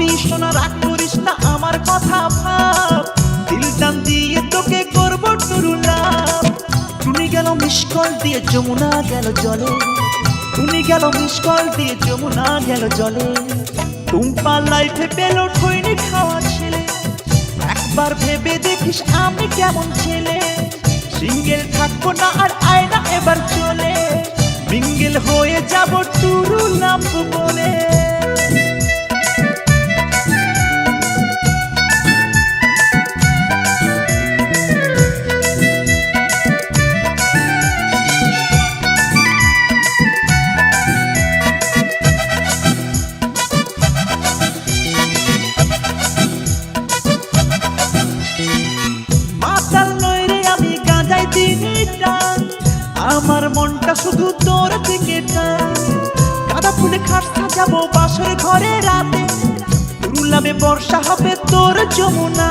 ভাবি শোনা, রাগ করিস না, আমার কথা ভাব। দিল টান দিয়ে তোকে করব টুরু লাভ টুনি গেল মিসকল দিয়ে, যমুনা গেল জলে। টুনি গেল মিসকল দিয়ে, যমুনা গেল জলে। টুম্পা লাইফে পেল ঠইনি খাওয়া ছেলে। একবার ভেবে দেখিস আমি কেমন ছেলে। সিঙ্গেল থাকব না আর আয়না এবার চলে। মিঙ্গেল হয়ে যাব টুরু লাভ বলে। আমার মনটা শুধু তোর দিকে কাদা ফুলে খাস্তা যাব বাসর ঘরে রাতে। রুলামে বর্ষা হবে তোর যমুনা